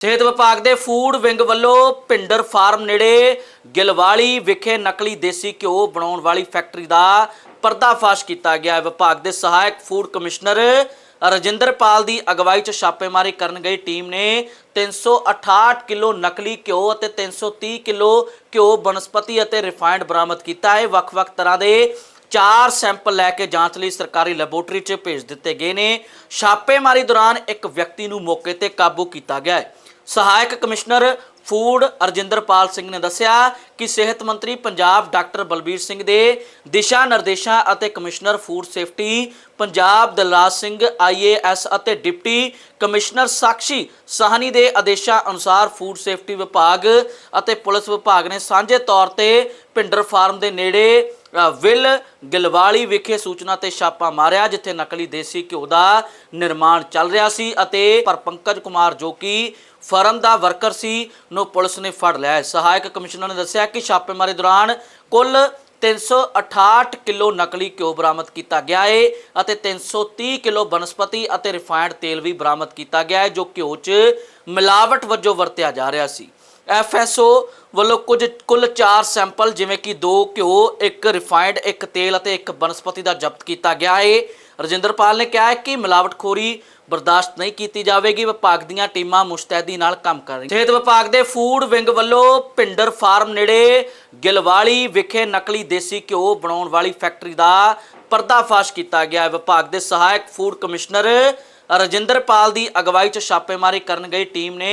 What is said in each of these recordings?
ਸਿਹਤ ਵਿਭਾਗ ਦੇ ਫੂਡ ਵਿੰਗ ਵੱਲੋਂ ਪਿੰਡਰ ਫਾਰਮ ਨੇੜੇ ਗਿਲਵਾਲੀ ਵਿਖੇ ਨਕਲੀ ਦੇਸੀ ਘਿਓ ਬਣਾਉਣ ਵਾਲੀ ਫੈਕਟਰੀ ਦਾ ਪਰਦਾਫਾਸ਼ ਕੀਤਾ ਗਿਆ। ਹੈ ਵਿਭਾਗ ਦੇ ਸਹਾਇਕ ਫੂਡ ਕਮਿਸ਼ਨਰ ਰਜਿੰਦਰਪਾਲ ਦੀ ਅਗਵਾਈ 'ਚ ਛਾਪੇਮਾਰੀ ਕਰਨ ਗਈ ਟੀਮ ਨੇ 368 ਕਿਲੋ ਨਕਲੀ ਘਿਓ ਅਤੇ 330 ਕਿਲੋ ਘਿਓ ਬਨਸਪਤੀ ਅਤੇ ਰਿਫਾਈਨਡ ਬਰਾਮਦ ਕੀਤਾ। ਹੈ ਵੱਖ-ਵੱਖ ਤਰ੍ਹਾਂ ਦੇ ਚਾਰ ਸੈਂਪਲ ਲੈ ਕੇ ਜਾਂਚ ਲਈ ਸਰਕਾਰੀ ਲੈਬੋਰੇਟਰੀ 'ਚ ਭੇਜ ਦਿੱਤੇ ਗਏ ਨੇ। ਛਾਪੇਮਾਰੀ ਦੌਰਾਨ ਇੱਕ ਵਿਅਕਤੀ ਨੂੰ ਮੌਕੇ ਤੇ ਕਾਬੂ ਕੀਤਾ ਗਿਆ ਹੈ। ਸਹਾਇਕ ਕਮਿਸ਼ਨਰ ਫੂਡ ਅਰਜਿੰਦਰਪਾਲ ਸਿੰਘ ਨੇ ਦੱਸਿਆ ਕਿ ਸਿਹਤ ਮੰਤਰੀ ਪੰਜਾਬ ਡਾਕਟਰ ਬਲਬੀਰ ਸਿੰਘ ਦੇ ਦਿਸ਼ਾ ਨਿਰਦੇਸ਼ਾਂ ਅਤੇ commissioner food safety, Punjab Dalraj Singh IAS ਅਤੇ ਡਿਪਟੀ ਕਮਿਸ਼ਨਰ ਸਾਕਸ਼ੀ ਸਾਹਨੀ ਦੇ ਆਦੇਸ਼ਾਂ ਅਨੁਸਾਰ ਫੂਡ ਸੇਫਟੀ ਵਿਭਾਗ ਅਤੇ ਪੁਲਿਸ ਵਿਭਾਗ ਨੇ ਸਾਂਝੇ ਤੌਰ ਤੇ ਪਿੰਡਰ ਫਾਰਮ ਦੇ ਨੇੜੇ ਵਿਲ ਗਿਲਵਾਲੀ ਵਿਖੇ ਸੂਚਨਾ ਤੇ ਛਾਪਾ ਮਾਰਿਆ, ਜਿੱਥੇ ਨਕਲੀ ਦੇਸੀ ਘਿਓ ਦਾ ਨਿਰਮਾਣ ਚੱਲ ਰਿਹਾ ਸੀ ਅਤੇ ਪਰ ਪੰਕਜ ਕੁਮਾਰ ਜੋ ਕਿ ਫਰਮ ਦਾ ਵਰਕਰ ਸੀ ਨੂੰ ਪੁਲਿਸ ਨੇ ਫੜ ਲਿਆ ਹੈ। ਸਹਾਇਕ ਕਮਿਸ਼ਨਰ ਨੇ ਦੱਸਿਆ ਕਿ ਛਾਪੇਮਾਰੀ ਦੌਰਾਨ ਕੁੱਲ 368 ਕਿਲੋ ਨਕਲੀ ਘਿਓ ਬਰਾਮਦ ਕੀਤਾ ਗਿਆ ਹੈ ਅਤੇ 330 ਕਿਲੋ ਬਨਸਪਤੀ ਅਤੇ ਰਿਫਾਈਨਡ ਤੇਲ ਵੀ ਬਰਾਮਦ ਕੀਤਾ ਗਿਆ ਹੈ ਜੋ ਘਿਓ 'ਚ ਮਿਲਾਵਟ ਵਜੋਂ ਵਰਤਿਆ ਜਾ ਰਿਹਾ ਸੀ। ਐਫਐਸਓ ਵੱਲੋਂ ਕੁਝ, ਕੁੱਲ 4 ਸੈਂਪਲ ਜਿਵੇਂ ਕਿ 2 ਘਿਓ, ਇੱਕ ਰਿਫਾਈਨਡ ਇੱਕ ਤੇਲ ਅਤੇ ਇੱਕ ਬਨਸਪਤੀ ਦਾ ਜ਼ਬਤ ਕੀਤਾ ਗਿਆ ਹੈ ਰਜਿੰਦਰਪਾਲ ਨੇ ਕਿਹਾ ਹੈ ਕਿ ਮਿਲਾਵਟਖੋਰੀ ਬਰਦਾਸ਼ਤ ਨਹੀਂ ਕੀਤੀ ਜਾਵੇਗੀ। ਵਿਭਾਗ ਦੀਆਂ ਟੀਮਾਂ ਮੁਸ਼ਤੈਦੀ ਨਾਲ ਕੰਮ ਕਰ ਰਹੀਆਂ। ਸਿਹਤ ਵਿਭਾਗ ਦੇ ਫੂਡ ਵਿੰਗ ਵੱਲੋਂ ਪਿੰਡਰ ਫਾਰਮ ਨੇੜੇ ਗਿਲਵਾਲੀ ਵਿਖੇ ਨਕਲੀ ਦੇਸੀ ਘਿਓ ਬਣਾਉਣ ਵਾਲੀ ਫੈਕਟਰੀ ਦਾ ਪਰਦਾਫਾਸ਼ ਕੀਤਾ ਗਿਆ ਹੈ। ਵਿਭਾਗ ਦੇ ਸਹਾਇਕ ਫੂਡ ਕਮਿਸ਼ਨਰ ਰਜਿੰਦਰਪਾਲ ਦੀ ਅਗਵਾਈ 'ਚ ਛਾਪੇਮਾਰੀ ਕਰਨ ਗਈ ਟੀਮ ਨੇ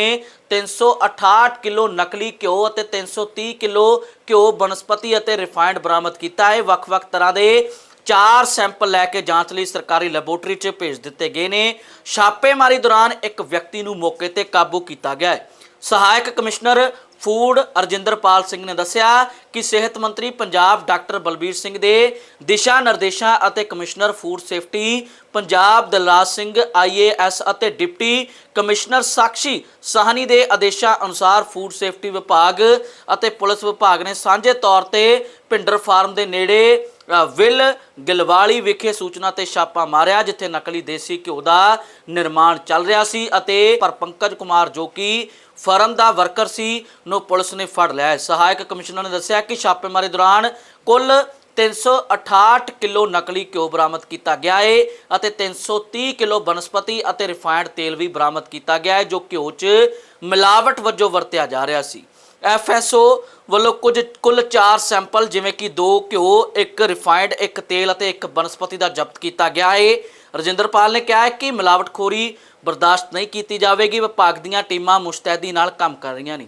368 ਕਿਲੋ ਨਕਲੀ ਘਿਓ ਅਤੇ 330 ਕਿਲੋ ਘਿਓ ਬਨਸਪਤੀ ਅਤੇ ਰਿਫਾਈਨਡ ਬਰਾਮਦ ਕੀਤਾ ਹੈ। ਵੱਖ-ਵੱਖ ਤਰ੍ਹਾਂ ਦੇ ਚਾਰ ਸੈਂਪਲ ਲੈ ਕੇ ਜਾਂਚ ਲਈ ਸਰਕਾਰੀ ਲੈਬੋਰੇਟਰੀ 'ਚ ਭੇਜ ਦਿੱਤੇ ਗਏ ਨੇ। ਛਾਪੇਮਾਰੀ ਦੌਰਾਨ ਇੱਕ ਵਿਅਕਤੀ ਨੂੰ ਮੌਕੇ ਤੇ ਕਾਬੂ ਕੀਤਾ ਗਿਆ ਹੈ। ਸਹਾਇਕ ਕਮਿਸ਼ਨਰ ਫੂਡ ਅਰਜਿੰਦਰਪਾਲ ਸਿੰਘ ਨੇ ਦੱਸਿਆ ਕਿ ਸਿਹਤ ਮੰਤਰੀ ਪੰਜਾਬ ਡਾਕਟਰ ਬਲਬੀਰ ਸਿੰਘ ਦੇ ਦਿਸ਼ਾ ਨਿਰਦੇਸ਼ਾਂ ਅਤੇ commissioner food safety, Punjab Dalraj Singh IAS ਅਤੇ ਡਿਪਟੀ ਕਮਿਸ਼ਨਰ ਸਾਕਸ਼ੀ ਸਾਹਨੀ ਦੇ ਆਦੇਸ਼ਾਂ ਅਨੁਸਾਰ ਫੂਡ ਸੇਫਟੀ ਵਿਭਾਗ ਅਤੇ ਪੁਲਿਸ ਵਿਭਾਗ ਨੇ ਸਾਂਝੇ ਤੌਰ ਤੇ ਪਿੰਡਰ ਫਾਰਮ ਦੇ ਨੇੜੇ ਵਿਲ ਗਿਲਵਾਲੀ ਵਿਖੇ ਸੂਚਨਾ ਤੇ ਛਾਪਾ ਮਾਰਿਆ, ਜਿੱਥੇ ਨਕਲੀ ਦੇਸੀ ਘਿਓ ਦਾ ਨਿਰਮਾਣ ਚੱਲ ਰਿਹਾ ਸੀ ਅਤੇ ਪਰ ਪੰਕਜ ਕੁਮਾਰ ਜੋ ਕਿ ਫਰਮ ਦਾ ਵਰਕਰ ਸੀ, ਨੂੰ ਪੁਲਿਸ ਨੇ ਫੜ ਲਿਆ। ਹੈ ਸਹਾਇਕ ਕਮਿਸ਼ਨਰ ਨੇ ਦੱਸਿਆ ਕਿ ਛਾਪੇਮਾਰੀ ਦੌਰਾਨ ਕੁੱਲ 368 ਕਿਲੋ ਨਕਲੀ ਘਿਓ ਬਰਾਮਦ ਕੀਤਾ ਗਿਆ ਹੈ ਅਤੇ 330 ਕਿਲੋ ਬਨਸਪਤੀ ਅਤੇ ਰਿਫਾਈਨਡ ਤੇਲ ਵੀ ਬਰਾਮਦ ਕੀਤਾ ਗਿਆ ਹੈ ਜੋ ਘਿਓ 'ਚ ਮਿਲਾਵਟ ਵਜੋਂ ਵਰਤਿਆ ਜਾ ਰਿਹਾ ਸੀ। ਐਫਐਸਓ ਵੱਲੋਂ ਕੁਝ, ਕੁੱਲ 4 ਸੈਂਪਲ, ਜਿਵੇਂ ਕਿ 2 ਘਿਓ, ਇੱਕ ਰਿਫਾਈਨਡ, ਇੱਕ ਤੇਲ ਅਤੇ ਇੱਕ ਬਨਸਪਤੀ ਦਾ ਜ਼ਬਤ ਕੀਤਾ ਗਿਆ ਹੈ ਰਜਿੰਦਰਪਾਲ ਨੇ ਕਿਹਾ ਹੈ ਕਿ ਮਿਲਾਵਟਖੋਰੀ ਬਰਦਾਸ਼ਤ ਨਹੀਂ ਕੀਤੀ ਜਾਵੇਗੀ। ਵਿਭਾਗ ਦੀਆਂ ਟੀਮਾਂ ਮੁਸ਼ਤੈਦੀ ਨਾਲ ਕੰਮ ਕਰ ਰਹੀਆਂ ਨੇ।